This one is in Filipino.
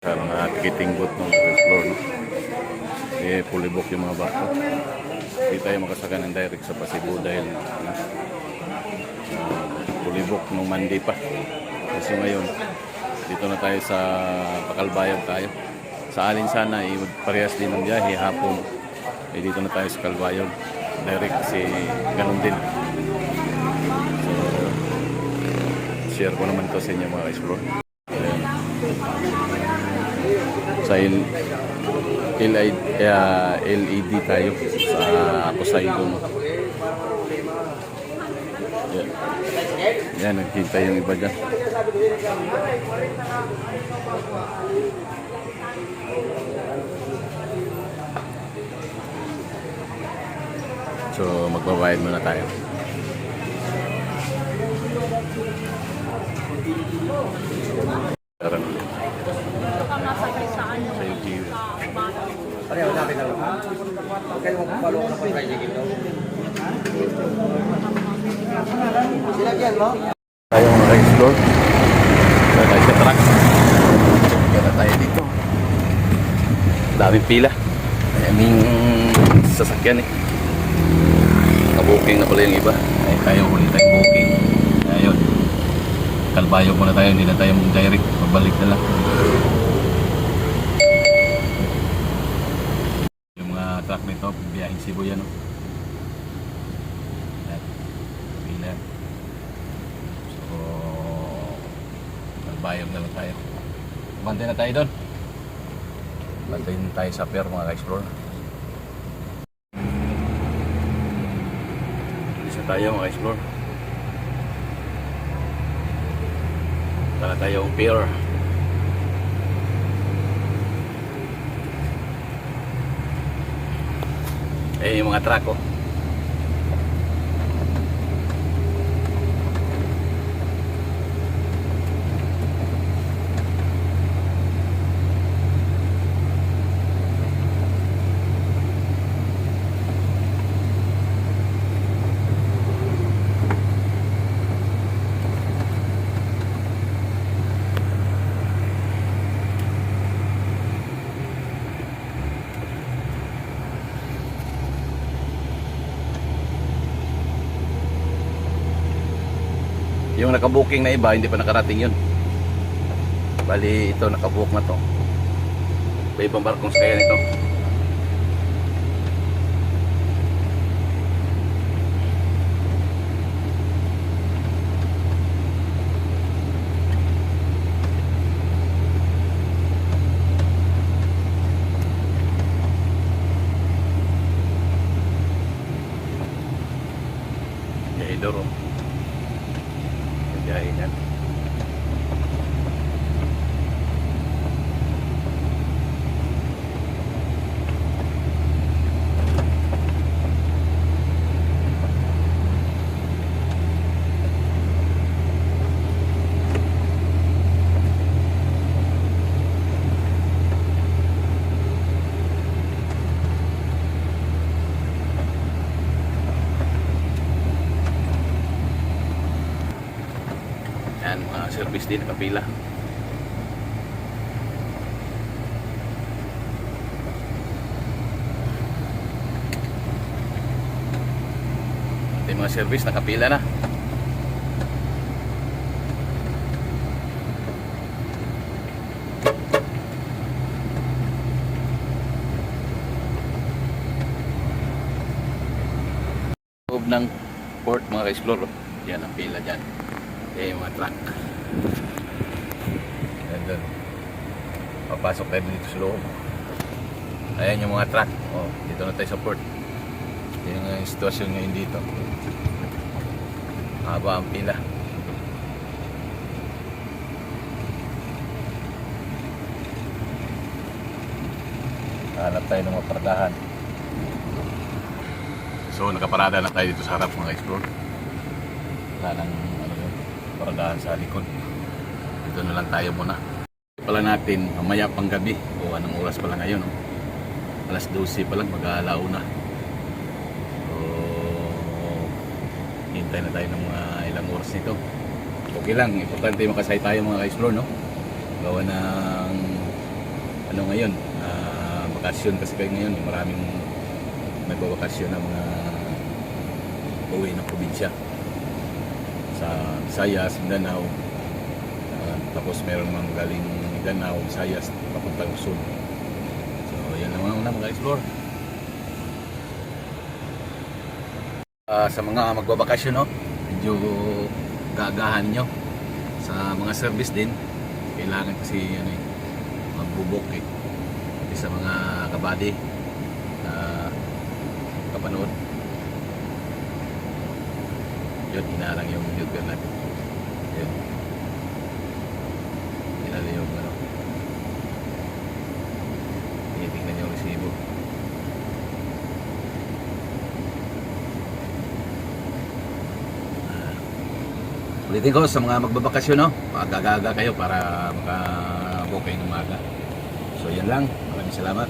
Sa mga ticketing booth ng first floor, no? Eh, fully book yung mga barko. Hindi tayo makasaka ng direct sa Pasibo dahil ano, uh, fully book nung Monday pa. Kasi ngayon, dito na tayo sa Pakalbayag tayo. Sa alin sana, eh, parehas din ng biyahe hapon. Eh, dito na tayo sa Kalbayag. Direct kasi ganun din. So, share ko naman to sa inyo mga explore. Ayan sa L- LID, uh, LED tayo sa Poseidon. Yan. Yan, nagkita yung iba dyan. So, magbabayad muna tayo. Tara na. Sa YouTube. Pareho natin na lang. Huwag kayo magpapalo ko ng pagkaigigil daw. Sinagyan mo? tayo mga explore Kaya tayo sa truck. Kaya tayo dito. Daming pila. Daming sasakyan eh. Nakabuking na pala yung iba. Ay kaya huli tayong booking. Ayun. Kalbayo muna tayo hindi na tayo direct pabalik na lang. Yung mga truck nito biyahing Cebu yan oh. Yan. pila So, nagbayag na lang tayo. Bantay na tayo doon. Bantay na tayo sa pier mga ka-explore. Isa tayo mga ka-explore. Tara tayo ang pier. Eh, yung mga truck oh. Yung nakabuking na iba, hindi pa nakarating yun. Bali, ito, nakabook na to. May ibang barkong sakaya nito. Yaidor, oh. Biyahe yan. Yan, mga service din, kapila. Yung mga service, nakapila na. Loob ng port mga ka-explore. Yan ang pila dyan. Yan yung mga truck. Ayan doon. Papasok tayo dito sa loob. Ayan yung mga truck. Oh, dito na tayo sa port. Yan yung sitwasyon ngayon dito. Haba ang pila. Hanap tayo ng mga paradahan. So nakaparada na tayo dito sa harap mga explore. Wala nang paradahan sa likod. Dito na lang tayo muna. Pala natin mamaya pang gabi o anong oras pala ngayon. No? Alas 12 pa lang mag-aalaw na. So hintay na tayo ng mga ilang oras nito. Okay lang, importante makasay tayo mga ka-explore no. Gawa ng ano ngayon, ah, bakasyon kasi kayo ngayon, maraming nagbabakasyon ng mga uwi ng probinsya sa Visayas, Mindanao, Ah, tapos meron mga galing Mindanao, Visayas, papunta Luzon. So, yan lang muna mga explore. Ah, sa mga magbabakasyon, no, medyo gagahan nyo sa mga service din. Kailangan kasi ano, eh, magbubok eh. Sa mga kabady na kapanood. Yun, inalang yung youtuber natin. Yun. Inalang yung ano. Tinitingnan yung resibo. Ulitin ko sa mga magbabakasyon, no? Pagagaga kayo para maka-book kayo ng umaga. So, yan lang. Maraming salamat.